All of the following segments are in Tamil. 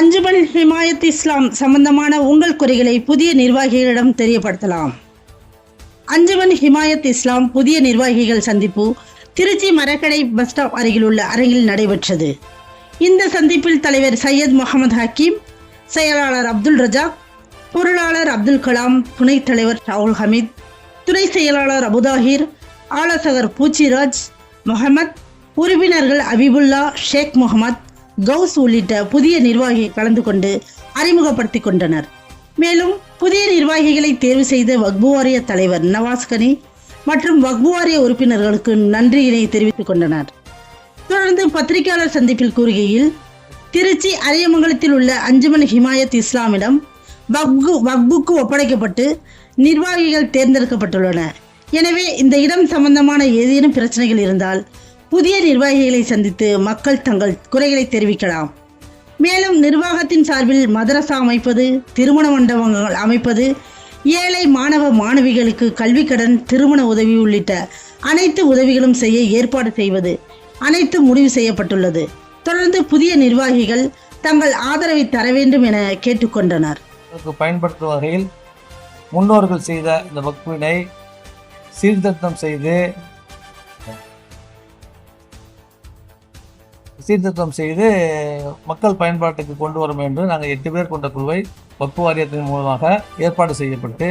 அஞ்சுமல் ஹிமாயத் இஸ்லாம் சம்பந்தமான உங்கள் குறைகளை புதிய நிர்வாகிகளிடம் தெரியப்படுத்தலாம். அஞ்சுமன் ஹிமாயத் இஸ்லாம் புதிய நிர்வாகிகள் சந்திப்பு திருச்சி மரக்கடை பஸ் ஸ்டாப் அருகில் உள்ள அரங்கில் நடைபெற்றது. இந்த சந்திப்பில் தலைவர் சையத் முகமது ஹக்கீம் செயலாளர் அப்துல் ரஜாக் பொருளாளர் அப்துல் கலாம் துணைத் தலைவர் ராகுல் ஹமீத் துணை செயலாளர் அபுதாஹிர் ஆலோசகர் பூச்சிராஜ் முகமத் உறுப்பினர்கள் அபிபுல்லா ஷேக் முகமது கவுஸ் உள்ளிட்ட புதிய நிர்வாகிகள் கலந்து கொண்டு அறிமுகப்படுத்திக் கொண்டனர். மேலும் புதிய நிர்வாகிகளை தேர்வு செய்த வக்பு வாரிய தலைவர் நவாஸ் கனி மற்றும் வக்பு வாரிய உறுப்பினர்களுக்கு நன்றியினை தெரிவித்துக் கொண்டனர். தொடர்ந்து பத்திரிகையாளர் சந்திப்பில் கூறுகையில் திருச்சி அரியமங்கலத்தில் உள்ள அஞ்சுமன் ஹிமாயத் இஸ்லாமிடம் வக்பு வக்புக்கு ஒப்படைக்கப்பட்டு நிர்வாகிகள் தேர்ந்தெடுக்கப்பட்டுள்ளன எனவே இந்த இடம் சம்பந்தமான ஏதேனும் பிரச்சனைகள் இருந்தால் புதிய நிர்வாகிகளை சந்தித்து மக்கள் தங்கள் குறைகளை தெரிவிக்கலாம். மேலும் நிர்வாகத்தின் சார்பில் மதரசா அமைப்பது திருமண மண்டபங்கள் அமைப்பது ஏழை மாணவ மாணவிகளுக்கு கல்வி கடன் திருமண உதவி உள்ளிட்ட அனைத்து உதவிகளும் செய்ய ஏற்பாடு செய்வது அனைத்து முடிவு செய்யப்பட்டுள்ளது. தொடர்ந்து புதிய நிர்வாகிகள் தங்கள் ஆதரவை தர வேண்டும் என கேட்டுக்கொண்டனர். பயன்படுத்தும் வகையில் முன்னோர்கள் செய்த இந்த வகுப்பினை சீர்திருத்தம் செய்து சீர்திருத்தம் செய்து மக்கள் பயன்பாட்டுக்கு கொண்டு வரும் என்று நாங்கள் எட்டு பேர் கொண்ட குழுவை வக்பு வாரியத்தின் மூலமாக ஏற்பாடு செய்யப்பட்டு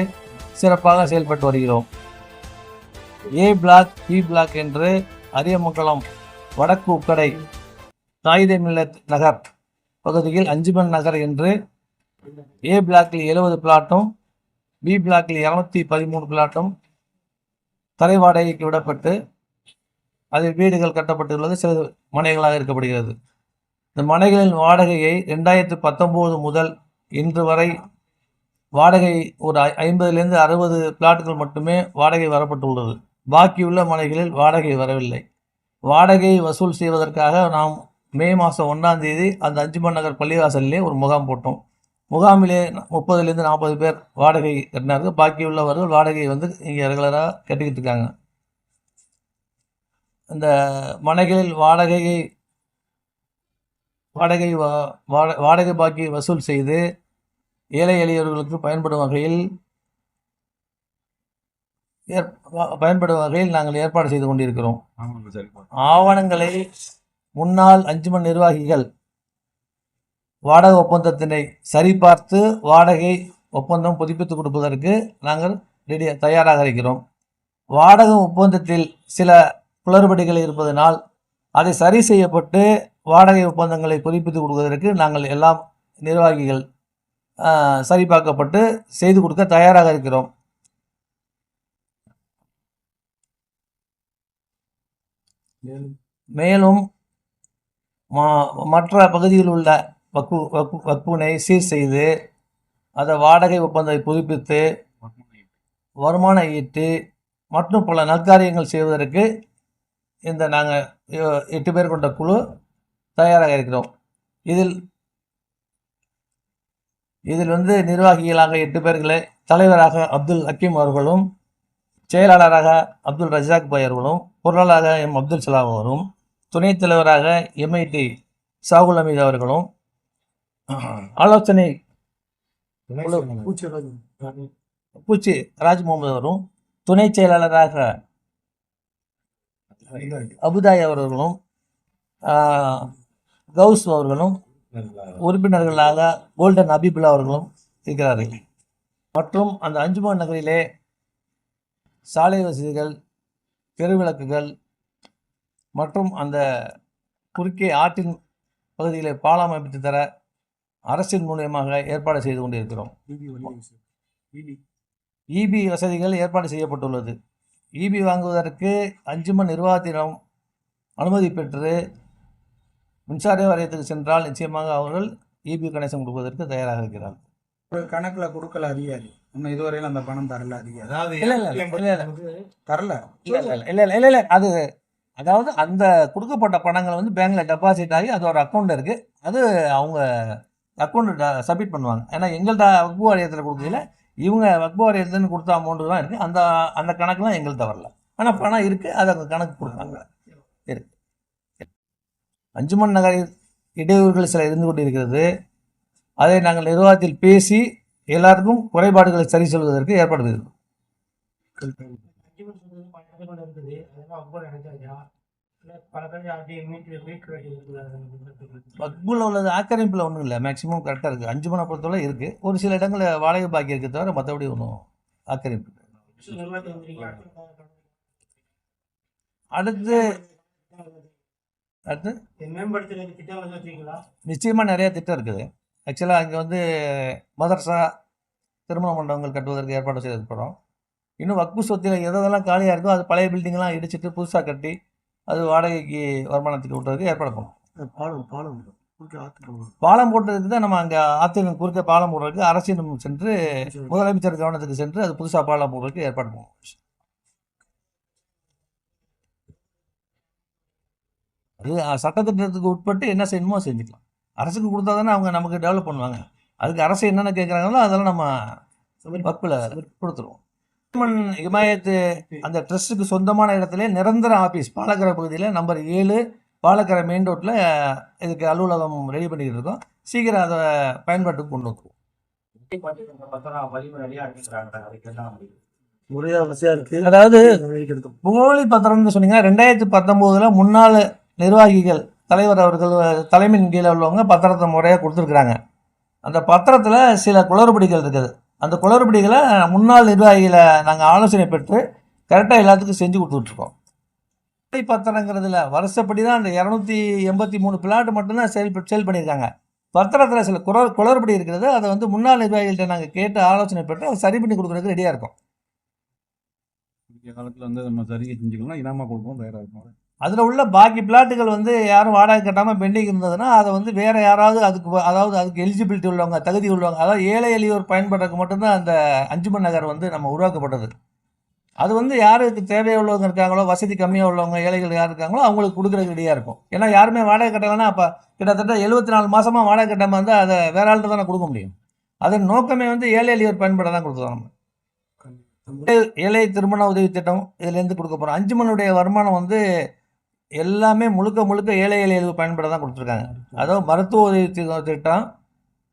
சிறப்பாக செயல்பட்டு வருகிறோம். ஏ பிளாக் பி பிளாக் என்று அரியமங்கலம் வடக்கு உக்கடை தாயிதே நகர் பகுதியில் அஞ்சுமன் நகர் என்று ஏ பிளாக்கில் எழுபது பிளாட்டும் பி பிளாக்கில் இரநூத்தி பதிமூணு பிளாட்டும் தரைவாடகைக்கு விடப்பட்டு அதில் வீடுகள் கட்டப்பட்டுள்ளது சில மனைகளாக இருக்கப்படுகிறது. இந்த மனைகளின் வாடகையை ரெண்டாயிரத்து பத்தொம்போது முதல் இன்று வரை வாடகை ஒரு ஐ- ஐம்பதுலேருந்து அறுபது பிளாட்டுகள் மட்டுமே வாடகை வரப்பட்டுள்ளது. பாக்கியுள்ள மனைகளில் வாடகை வரவில்லை. வாடகையை வசூல் செய்வதற்காக நாம் மே மாதம் ஒன்றாம் தேதி அந்த அஞ்சுமன் நகர் பள்ளிவாசலிலே ஒரு முகாம் போட்டோம். முகாமிலே முப்பதுலேருந்து நாற்பது பேர் வாடகை கட்டினார்கள். பாக்கியுள்ளவர்கள் வாடகையை வந்து இங்கே ரெகுலராக கட்டிக்கிட்டு இருக்காங்க. இந்த மனைகளில் வாடகையை வாடகை வா- வாட- வாடகை பாக்கி வசூல் செய்து ஏழை எளியவர்களுக்கு பயன்படும் வகையில் பயன்படும் வகையில் நாங்கள் ஏற்பாடு செய்து கொண்டிருக்கிறோம். ஆவணங்களை முன்னாள் அஞ்சுமன் நிர்வாகிகள் வாடகை ஒப்பந்தத்தினை சரிபார்த்து வாடகை ஒப்பந்தம் புதுப்பித்து கொடுப்பதற்கு நாங்கள் ரெடி தயாராக இருக்கிறோம். வாடகை ஒப்பந்தத்தில் சில குளறுபடிகள் இருப்பதனால் அதை சரி செய்யப்பட்டு வாடகை ஒப்பந்தங்களை புதுப்பித்து கொடுப்பதற்கு நாங்கள் எல்லாம் நிர்வாகிகள் சரிபார்க்கப்பட்டு செய்து கொடுக்க தயாராக இருக்கிறோம். மேலும் மற்ற பகுதியில் உள்ள வக்கு வக்கு வக்குனை சீர் செய்து அதை வாடகை ஒப்பந்தத்தை புதுப்பித்து வருமான ஈட்டு மற்றும் பல நற்காரியங்கள் செய்வதற்கு இந்த நாங்கள் எட்டு பேர் கொண்ட குழு தயாராக இருக்கிறோம். இதில் இதில் வந்து நிர்வாகிகளாக எட்டு பேர்களை தலைவராக அப்துல் ஹக்கீம் அவர்களும் செயலாளராக அப்துல் ரஜாக் பாய் அவர்களும் பொருளாளராக எம் அப்துல் சலாம் அவர்களும் துணைத் தலைவராக எம்ஐடி சாகுல் அமீத் அவர்களும் ஆலோசனை பூச்சி ராஜ் முகமது அவரும் துணை செயலாளராக அபுதாய் அவர்களும் கவுஸ் அவர்களும் உறுப்பினர்களாக கோல்டன் அபிபுல்லா அவர்களும் இருக்கிறார்கள். மற்றும் அந்த அஞ்சுமான் நகரிலே சாலை வசதிகள் தெருவிளக்குகள் மற்றும் அந்த குறுக்கே ஆற்றின் பகுதியிலே பாலம் அமைத்து தர அரசின் மூலியமாக ஏற்பாடு செய்து கொண்டிருக்கிறோம். இபி வசதிகள் ஏற்பாடு செய்யப்பட்டுள்ளது. இபி வாங்குவதற்கு அஞ்சுமன் நிர்வாகத்திடம் அனுமதி பெற்று மின்சார வாரியத்துக்கு சென்றால் நிச்சயமாக அவர்கள் இபி கனெக்ஷன் கொடுப்பதற்கு தயாராக இருக்கிறார்கள் ஒரு கணக்குல கொடுக்கல அதிகாரி. இன்னும் இதுவரையிலும் அந்த பணம் தரல அதிகாரி. அதாவது இல்ல, இல்ல, இல்ல, இல்ல, இல்ல. தரல. இல்ல இல்ல இல்ல இல்ல இல்ல இல்ல. அது அதாவது அந்த கொடுக்கப்பட்ட பணங்கள் வந்து பேங்க்ல டெபாசிட் ஆகி அது ஒரு அக்கௌண்ட் இருக்கு. அது அவங்க அக்கௌண்ட் சப்மிட் பண்ணுவாங்க. ஏன்னா எங்கள்கிட்ட வக்பு வாரியத்தில் கொடுக்கல இவங்க வக்பு வாரியத்துன்னு கொடுத்த அமௌண்ட்டு தான் இருக்குது அந்த அந்த கணக்குலாம் எங்கள்கிட்ட வரல. ஆனால் பணம் இருக்குது அது அந்த கணக்கு கொடுப்பாங்க இருக்கு. அஞ்சுமன் நகரில் இடையூறுகள் சில இருந்து கொண்டு இருக்கிறது அதை நாங்கள் நிர்வாகத்தில் பேசி எல்லாருக்கும் குறைபாடுகளை சரி சொல்வதற்கு ஏற்பாடு செய்தோம் வக்புல உள்ளது ஆக்கிரமிப்பில் ஒன்றும் இல்லை. மேக்ஸிமம் கரெக்டாக இருக்குது அஞ்சு மணி பொறுத்தவரை இருக்குது ஒரு சில இடங்களில் வாடகை பாக்கி இருக்க தவிர மற்றபடி ஒன்றும் ஆக்கிரமிப்பு அடுத்து அடுத்து? நிச்சயமாக நிறையா திட்டம் இருக்குது. ஆக்சுவலாக அங்கே வந்து மதர்சா திருமண மண்டபங்கள் கட்டுவதற்கு ஏற்பாடு செய்திருக்கிறோம். இன்னும் வக்பு சொத்தில் எதெல்லாம் காலியாக இருக்கோ அது பழைய பில்டிங்லாம் இடிச்சிட்டு புதுசாக கட்டி அது வாடகைக்கு வருமானத்துக்கு விட்டுறதுக்கு ஏற்பாடு பண்ணோம் பாலம் பாலம் பாலம் போட்டதுக்கு தான் நம்ம அங்கே ஆற்றின் குறுக்க பாலம் போடுறதுக்கு அரசிடம் சென்று முதலமைச்சர் கவனத்துக்கு சென்று அது புதுசாக பாலம் போடுறதுக்கு ஏற்பாடு பண்ணுவோம். அது சட்டத்திட்டத்துக்கு உட்பட்டு என்ன செய்யணுமோ செஞ்சுக்கலாம். அரசுக்கு கொடுத்தா தானே அவங்க நமக்கு டெவலப் பண்ணுவாங்க. அதுக்கு அரசு என்னென்ன கேட்குறாங்களோ அதெல்லாம் நம்ம வக்கில் கொடுத்துருவோம். ஹிமாயத்து அந்த ட்ரஸ்ட்டுக்கு சொந்தமான இடத்துல நிரந்தர ஆஃபீஸ் பாலக்கரை பகுதியில் நம்பர் ஏழு பாலக்கரை மெயின் ரோட்டில் இதுக்கு அலுவலகம் ரெடி பண்ணிக்கிட்டு இருக்கோம். சீக்கிரம் அதை பயன்பாட்டுக்கு கொண்டு வந்துருவோம். அதாவது புகழி பத்திரம்னு சொன்னீங்கன்னா ரெண்டாயிரத்தி பத்தொம்போதில் முன்னாள் நிர்வாகிகள் தலைவர் அவர்கள் தலைமையின் கீழே உள்ளவங்க பத்திரத்தை முறையாக கொடுத்துருக்குறாங்க. அந்த பத்திரத்தில் சில குளறுபடிகள் இருக்குது. அந்த குளறுபடிகளை முன்னாள் நிர்வாகிகளை நாங்கள் ஆலோசனை பெற்று கரெக்டாக எல்லாத்துக்கும் செஞ்சு கொடுத்துட்ருக்கோம். புகழி பத்திரங்கிறதுல வருஷப்படி தான் அந்த இரநூத்தி எண்பத்தி மூணு பிளாட் மட்டும்தான் செயல் செயல் பண்ணியிருக்காங்க. பத்திரத்தில் சில குற குளறுபடி இருக்கிறது அதை வந்து முன்னாள் நிர்வாகிகள்கிட்ட நாங்கள் கேட்டு ஆலோசனை பெற்று அதை சரி பண்ணி கொடுக்குறதுக்கு ரெடியாக இருக்கும். காலத்தில் வந்து நம்ம சரியாக செஞ்சுக்கலாம் இனாமா கொடுப்போம் தயாராக இருக்கும் அதில் உள்ள பாக்கி பிளாட்டுகள் வந்து யாரும் வாடகை கட்டாமல் பெண்டிங் இருந்ததுன்னா அதை வந்து வேறு யாராவது அதுக்கு அதாவது அதுக்கு எலிஜிபிலிட்டி உள்ளவங்க தகுதி உள்ளவங்க அதாவது ஏழை எளியோர் பயன்படுறதுக்கு மட்டும்தான் அந்த அஞ்சுமன் நகர் வந்து நம்ம உருவாக்கப்பட்டது. அது வந்து யாருக்கு தேவையுள்ளவங்க இருக்காங்களோ வசதி கம்மியாக உள்ளவங்க ஏழைகள் யார் இருக்காங்களோ அவங்களுக்கு கொடுக்குறதுக்கு ரெடியாக இருக்கும். ஏன்னா யாருமே வாடகை கட்டலைன்னா அப்போ கிட்டத்தட்ட எழுபத்தி நாலு மாதமாக வாடகை கட்டாமல் இருந்தால் அதை வேற ஆள்கிட்ட தானே கொடுக்க முடியும். அதன் நோக்கமே வந்து ஏழை எளியோர் பயன்பட தான் கொடுத்தோம் நம்ம. ஏழை திருமண உதவி திட்டம் இதுலேருந்து கொடுக்க போகிறோம் அஞ்சுமனுடைய வருமானம் வந்து எல்லாமே முழுக்க முழுக்க ஏழை ஏழைகளுக்கு பயன்பட தான் கொடுத்துருக்காங்க. அதாவது மருத்துவ உதவி திட்டம்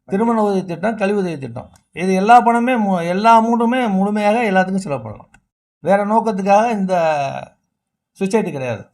திருமண உதவி திட்டம் கல்வி உதவி திட்டம். இது எல்லா பணமே மு- எல்லா அமௌண்ட்டுமே முழுமையாக எல்லாத்துக்கும் செலவு பண்ணலாம். வேறு நோக்கத்துக்காக இந்த சொசைட்டி கிடையாது.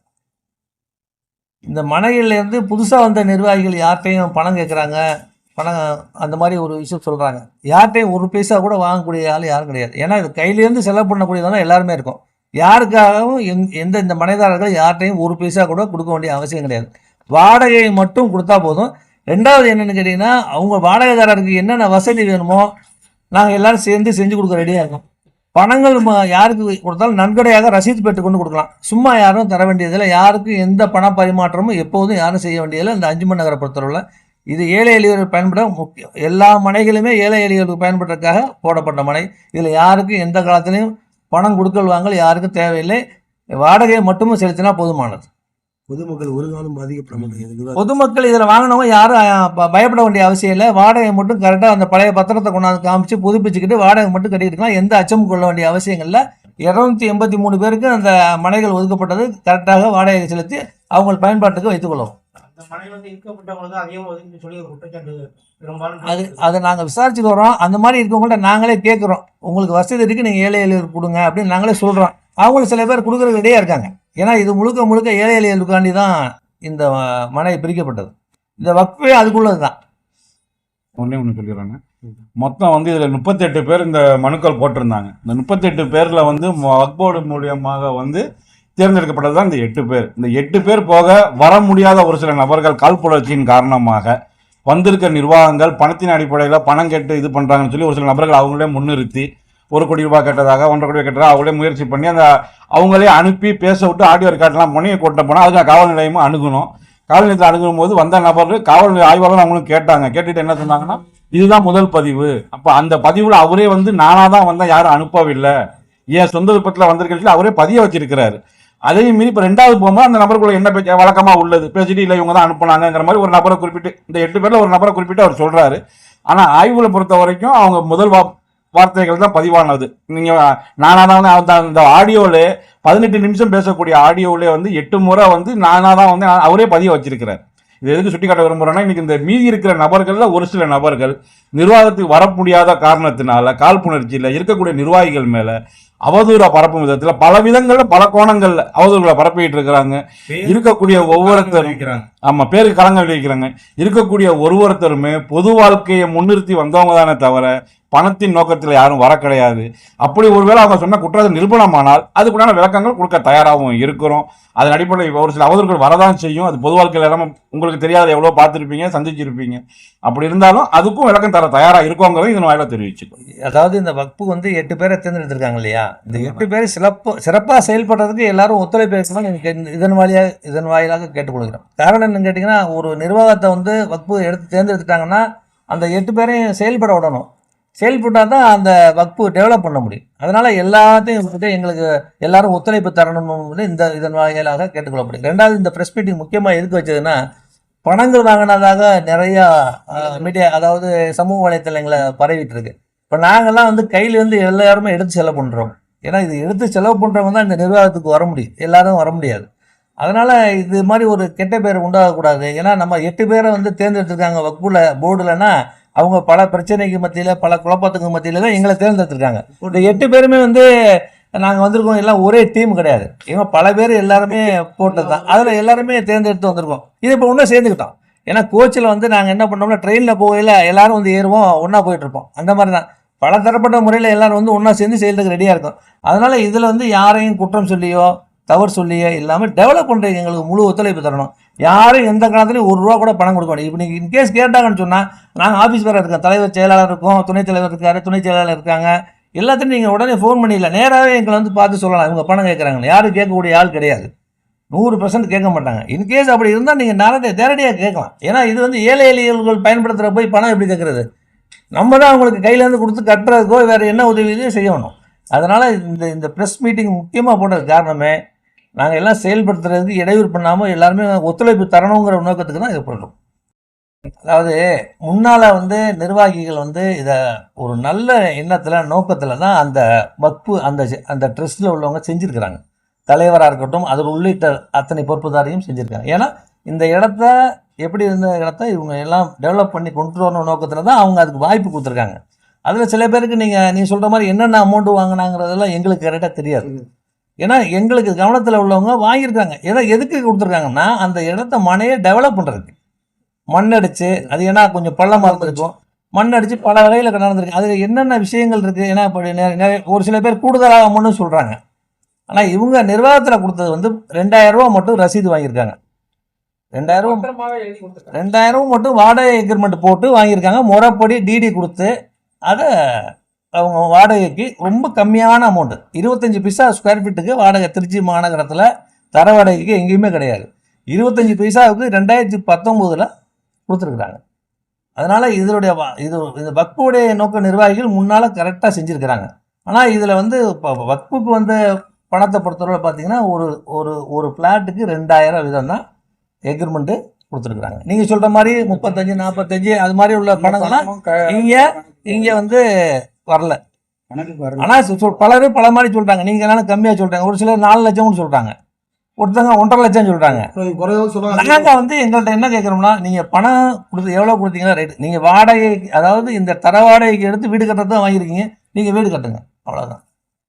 இந்த மனையிலேருந்து புதுசாக வந்த நிர்வாகிகள் யார்கிட்டையும் பணம் கேட்குறாங்க பணம் அந்த மாதிரி ஒரு விஷயம் சொல்கிறாங்க யார்கிட்டையும் ஒரு பைசா கூட வாங்கக்கூடிய ஆள் யாரும் கிடையாது. ஏன்னா இது கையிலேருந்து செலவு பண்ணக்கூடியதான எல்லாருமே இருக்கும். யாருக்காகவும் எங் எந்த இந்த மனைதாரர்கள் யார்கிட்டையும் ஒரு பைசா கூட கொடுக்க வேண்டிய அவசியம் கிடையாது. வாடகை மட்டும் கொடுத்தா போதும். ரெண்டாவது என்னென்னு கேட்டிங்கன்னா அவங்க வாடகைதாரருக்கு என்னென்ன வசதி வேணுமோ நாங்கள் எல்லோரும் சேர்ந்து செஞ்சு கொடுக்க ரெடியாக இருக்கோம். பணங்கள் யாருக்கு கொடுத்தாலும் நன்கொடையாக ரசீது பெற்று கொண்டு கொடுக்கலாம். சும்மா யாரும் தர வேண்டியதில்லை. யாருக்கும் எந்த பண பரிமாற்றமும் எப்போதும் யாரும் செய்ய வேண்டியதில்லை. இந்த அஞ்சு மணி நகரை பொறுத்தளவில் இது ஏழை எளியவர் பயன்பட முக்கியம். எல்லா மனைகளுமே ஏழை எளியவருக்கு பயன்படுறதுக்காக போடப்பட்ட மனை. இதில் யாருக்கும் எந்த காலத்துலையும் பணம் கொடுக்கல் வாங்கல் யாருக்கும் தேவையில்லை. வாடகையை மட்டுமே செலுத்தினா போதுமானது. பொதுமக்கள் ஒரு காலம் பாதிக்கப்பட பொதுமக்கள் இதில் வாங்கினவங்க யாரும் பயப்பட வேண்டிய அவசியம் இல்லை. வாடகை மட்டும் கரெக்டாக அந்த பழைய பத்திரத்தை கொண்டாந்து காமிச்சு புதுப்பிச்சுக்கிட்டு வாடகை மட்டும் கட்டிட்டு இருக்கலாம். எந்த அச்சமும் கொள்ள வேண்டிய அவசியம் இல்லை. இரநூத்தி எண்பத்தி மூணு பேருக்கு அந்த மனைகள் ஒதுக்கப்பட்டது. கரெக்டாக வாடகை செலுத்தி அவங்க பயன்பாட்டுக்கு வைத்துக் அது அதை நாங்கள் விசாரிச்சுட்டு வரோம் அந்த மாதிரி இருக்கவங்கள்ட்ட நாங்களே கேட்குறோம் உங்களுக்கு வசதி இருக்குது நீங்கள் ஏழை எளியருக்கு கொடுங்க அப்படின்னு நாங்களே சொல்கிறோம் அவங்களும் சில பேர் கொடுக்குறது ரெடியாக இருக்காங்க. ஏன்னா இது முழுக்க முழுக்க ஏழை எளியலுக்காண்டி தான் இந்த மனை பிரிக்கப்பட்டது. இந்த வக்ஃபே அதுக்குள்ளது தான் ஒன்றே ஒன்று சொல்லிடுறேங்க மொத்தம் வந்து இதில் முப்பத்தெட்டு பேர் இந்த மனுக்கள் போட்டிருந்தாங்க. இந்த முப்பத்தெட்டு பேரில் வந்து வக்போர்டு மூலியமாக வந்து தேர்ந்தெடுக்கப்பட்டது தான் இந்த எட்டு பேர். இந்த எட்டு பேர் போக வர முடியாத ஒரு சில நபர்கள் காழ்ப்புணர்ச்சியின் காரணமாக வந்திருக்க நிர்வாகங்கள் பணத்தின் அடிப்படையில் பணம் கேட்டு இது பண்ணுறாங்கன்னு சொல்லி ஒரு சில நபர்கள் அவங்களே முன்னிறுத்தி ஒரு கோடி ரூபாய் கேட்டதாக ஒன்றரை கோடி ரூபாய் கேட்டதாக அவங்களே முயற்சி பண்ணி அந்த அவங்களே அனுப்பி பேச விட்டு ஆடியோ ரெக்கார்ட்லாம் பண்ணி கொட்ட போனால் அதுக்கு காவல் நிலையமும் அணுகணும். காவல் நிலையத்தில் அணுகும் போது வந்த நபர்கள் காவல் நிலைய ஆய்வாளர் அவங்களும் கேட்டாங்க. கேட்டுட்டு என்ன சொன்னாங்கன்னா இதுதான் முதல் பதிவு. அப்போ அந்த பதிவில் அவரே வந்து நானாக தான் வந்தேன் யாரும் அனுப்பவில்லை. ஏன் சொந்த விருப்பத்தில் வந்திருக்கல அவரே பதிய வச்சிருக்கிறாரு. அதையும் மீறி இப்போ ரெண்டாவது போகும்போது அந்த நபருக்குள்ள என்ன பேச்சு வழக்கமாக உள்ளது? பேசிட்டு இல்லை இவங்க தான் அனுப்புனாங்கிற மாதிரி ஒரு நபரை குறிப்பிட்டு இந்த எட்டு பேரில் ஒரு நபரை குறிப்பிட்டு அவர் சொல்கிறாரு ஆனால் ஆய்வுகளை பொறுத்த வரைக்கும் அவங்க முதல் வா வார்த்தைகள் தான் பதிவானது. நீங்கள் நானாக தான் வந்து அந்த- ஆடியோவில் பதினெட்டு நிமிஷம் பேசக்கூடிய ஆடியோவில் வந்து எட்டு முறை வந்து நானாக தான் வந்து அவரே பதிய வச்சிருக்கிறார். இது எதுக்கு சுட்டி காட்ட விரும்புகிறேன்னா இன்றைக்கி இந்த மீதி இருக்கிற நபர்களில் ஒரு சில நபர்கள் நிர்வாகத்துக்கு வர முடியாத காரணத்தினால காழ்ப்புணர்ச்சியில் இருக்கக்கூடிய நிர்வாகிகள் மேலே அவதூறா பரப்பும் விதத்துல பல விதங்கள்ல பல கோணங்கள்ல அவதூறுகளை பரப்பிட்டு இருக்கிறாங்க. இருக்கக்கூடிய ஒவ்வொருத்தரும் வைக்கிறாங்க ஆமா பேருக்கு களங்கம் விளைவிக்கிறாங்க. இருக்கக்கூடிய ஒருவொருத்தருமே பொது வாழ்க்கையை முன்னிறுத்தி வந்தவங்க தானே தவிர பணத்தின் நோக்கத்தில் யாரும் வர கிடையாது. அப்படி ஒருவேளை அவங்க சொன்ன குற்றம் நிரூபணமானால் அதுக்குண்டான விளக்கங்கள் கொடுக்க தயாராகவும் இருக்கிறோம். அதன் அடிப்படையில் ஒரு சில அவதூறுகள் வரதான் செய்யும். அது பொது வாழ்க்கையில் எல்லாமே உங்களுக்கு தெரியாத எவ்வளோ பார்த்துருப்பீங்க சந்திச்சிருப்பீங்க. அப்படி இருந்தாலும் அதுக்கும் விளக்கம் தர தயாராக இருக்கோங்கிறத இதன் வாயில தெரிவிச்சுக்கோ அதாவது இந்த வக்பு வந்து எட்டு பேரை தேர்ந்தெடுத்திருக்காங்க இல்லையா? இந்த எட்டு பேர் சிறப்பு சிறப்பாக செயல்படுறதுக்கு எல்லாரும் ஒத்துழைப்பு இதன் வாயிலாக இதன் வாயிலாக கேட்டுக்கொள்கிறோம் காரணம் என்னன்னு கேட்டிங்கன்னா ஒரு நிர்வாகத்தை வந்து வக்பு எடுத்து தேர்ந்தெடுத்துட்டாங்கன்னா அந்த எட்டு பேரையும் செயல்பட விடணும். செயல்பட்டால் தான் அந்த வக்பு டெவலப் பண்ண முடியும். அதனால் எல்லாத்தையும் விட்டுட்டு எங்களுக்கு எல்லாரும் ஒத்துழைப்பு தரணும்னு இந்த இதன் வாயிலாக முடியும் ரெண்டாவது இந்த ப்ரெஸ் மீட்டிங் முக்கியமாக எதுக்கு வச்சதுன்னா பணங்கள் வாங்கினதாக நிறையா மீடியா அதாவது சமூக வலைத்தளங்களை பரவிட்டு இருக்கு இப்போ நாங்கள்லாம் வந்து கையிலேருந்து எல்லாருமே எடுத்து செலவு பண்ணுறோம் ஏன்னா இது எடுத்து செலவு பண்ணுறவங்க தான் இந்த நிர்வாகத்துக்கு வர முடியும். எல்லாரும் வர முடியாது. அதனால் இது மாதிரி ஒரு கெட்ட பேர் உண்டாகக்கூடாது. ஏன்னா நம்ம எட்டு பேரை வந்து தேர்ந்தெடுத்திருக்காங்க வக்கூல போர்டுலன்னா அவங்க பல பிரச்சனைக்கு மத்தியில் பல குழப்பத்துக்கு மத்தியில் தான் எங்களை தேர்ந்தெடுத்திருக்காங்க. இந்த எட்டு பேருமே வந்து நாங்கள் வந்திருக்கோம் எல்லாம் ஒரே டீம் கிடையாது. இவங்க பல பேர் எல்லாருமே போட்டது தான். அதில் எல்லாருமே தேர்ந்தெடுத்து வந்திருக்கோம். இது இப்போ ஒன்றும் சேர்ந்துக்கிட்டோம். ஏன்னா கோச்சில் வந்து நாங்கள் என்ன பண்ணோம்னா ட்ரெயினில் போகையில் எல்லாரும் வந்து ஏறுவோம் ஒன்றா போயிட்டுருப்போம் அந்த மாதிரி தான். பல தரப்பட்ட முறையில் எல்லாரும் வந்து ஒன்றா சேர்ந்து செய்யறதுக்கு ரெடியாக இருக்கும். அதனால் இதில் வந்து யாரையும் குற்றம் சொல்லியோ தவறு சொல்லியே இல்லாமல் டெவலப் பண்ணுறதுக்கு எங்களுக்கு முழு ஒத்துழைப்பு தரணும். யாரும் எந்த காலத்துலையும் ஒரு ரூபா கூட பணம் கொடுக்க மாட்டோம். இப்போ நீங்கள் இன்கேஸ் கேட்டாங்கன்னு சொன்னால் நாங்கள் ஆஃபீஸ் வேறு இருக்கோம் தலைவர் செயலாளர் இருக்கோம் துணைத் தலைவர் இருக்காரு துணை செயலாளர் இருக்காங்க. எல்லாத்தையும் நீங்கள் உடனே ஃபோன் பண்ணிடல நேராகவே எங்களை வந்து பார்த்து சொல்லலாம். இவங்க பணம் கேட்குறாங்க யாரும் கேட்கக்கூடிய ஆள் கிடையாது. நூறு பர்சன்ட் கேட்க மாட்டாங்க. இன்கேஸ் அப்படி இருந்தால் நீங்கள் நேரடியாக நேரடியாக கேட்கலாம். ஏன்னா இது வந்து ஏழை எளியவர்கள் பயன்படுத்துகிற போய் பணம் எப்படி கேட்குறது நம்ம தான் அவங்களுக்கு கையிலேருந்து கொடுத்து கட்டுறதுக்கோ வேறு என்ன உதவி செய்யணும். அதனால் இந்த இந்த ப்ரெஸ் மீட்டிங் முக்கியமாக போட்டது காரணமே நாங்கள் எல்லாம் செயல்படுத்துறதுக்கு இடையூறு பண்ணாமல் எல்லாருமே ஒத்துழைப்பு தரணுங்கிற நோக்கத்துக்கு தான் இது பண்ணுறோம் அதாவது முன்னால் வந்து நிர்வாகிகள் வந்து இதை ஒரு நல்ல எண்ணத்தில் நோக்கத்தில் தான் அந்த வக்பு அந்த அந்த ட்ரஸ்ட்டில் உள்ளவங்க செஞ்சுருக்கிறாங்க. தலைவராக இருக்கட்டும் அதில் உள்ளிட்ட அத்தனை பொறுப்புதாரையும் செஞ்சுருக்காங்க. ஏன்னா இந்த இடத்த எப்படி இருந்த இடத்த இவங்க எல்லாம் டெவலப் பண்ணி கொண்டு வரணும் நோக்கத்தில் தான் அவங்க அதுக்கு வாய்ப்பு கொடுத்துருக்காங்க. அதில் சில பேருக்கு நீங்கள் நீ சொல்கிற மாதிரி என்னென்ன அமௌண்ட்டு வாங்கினாங்கிறதெல்லாம் எங்களுக்கு கரெக்டாக தெரியாது. ஏன்னா எங்களுக்கு கவனத்தில் உள்ளவங்க வாங்கியிருக்காங்க. ஏன்னா எதுக்கு கொடுத்துருக்காங்கன்னா அந்த இடத்த மனையை டெவலப் பண்ணுறதுக்கு மண் அடிச்சு அது ஏன்னா கொஞ்சம் பள்ளமாக இருந்திருக்கும். மண் அடிச்சு பல வகையில் நடந்திருக்கு. அதில் என்னென்ன விஷயங்கள் இருக்குது ஏன்னா இப்போ நெ- நிறைய ஒரு சில பேர் கூடுதலாக அமௌண்ட்னு சொல்கிறாங்க ஆனால் இவங்க நிர்வாகத்தில் கொடுத்தது வந்து ரெண்டாயிரம் ரூபா மட்டும் ரசீது வாங்கியிருக்காங்க. ரெண்டாயிரம் ரெண்டாயிரம் மட்டும் வாடகை எக்ரிமெண்ட் போட்டு வாங்கியிருக்காங்க. முறைப்படி டிடி கொடுத்து அதை அவங்க வாடகைக்கு ரொம்ப கம்மியான அமௌண்ட்டு இருபத்தஞ்சி பைசா ஸ்கொயர் ஃபீட்டுக்கு வாடகை திருச்சி மாநகரத்தில் தர வாடகைக்கு எங்கேயுமே கிடையாது. இருபத்தஞ்சி பைசாவுக்கு ரெண்டாயிரத்தி பத்தொம்போதில் கொடுத்துருக்குறாங்க. அதனால் இதனுடைய இது இந்த வக்புடைய நோக்க நிர்வாகிகள் முன்னால் கரெக்டாக செஞ்சுருக்கிறாங்க. ஆனால் இதில் வந்து இப்போ வக்புக்கு வந்து பணத்தை பொறுத்தவரை பார்த்தீங்கன்னா ஒரு ஒரு ஒரு ஃப்ளாட்டுக்கு ரெண்டாயிரம் வீதம் தான் எக்ரிமெண்ட்டு கொடுத்துருக்குறாங்க. நீங்கள் சொல்கிற மாதிரி முப்பத்தஞ்சு நாற்பத்தஞ்சு அது மாதிரி உள்ள பணங்கள்லாம் இங்கே இங்கே வந்து வரல. கணக்கு வரல. ஆனால் சொல் பலரும் பல மாதிரி சொல்கிறாங்க நீங்கள் என்னென்ன கம்மியாக சொல்கிறாங்க ஒரு சிலர் நாலு லட்சம்னு சொல்கிறாங்க ஒருத்தங்க ஒன்றரை லட்சம் சொல்கிறாங்க நாங்கள் வந்து எங்கள்கிட்ட என்ன கேட்குறோம்னா நீங்கள் பணம் கொடுத்து எவ்வளோ கொடுத்தீங்கன்னா ரைட்டு நீங்கள் வாடகை அதாவது இந்த தர வாடகைக்கு எடுத்து வீடு கட்டுறது தான் வாங்கியிருக்கீங்க. நீங்கள் வீடு கட்டுங்க. அவ்வளோதான்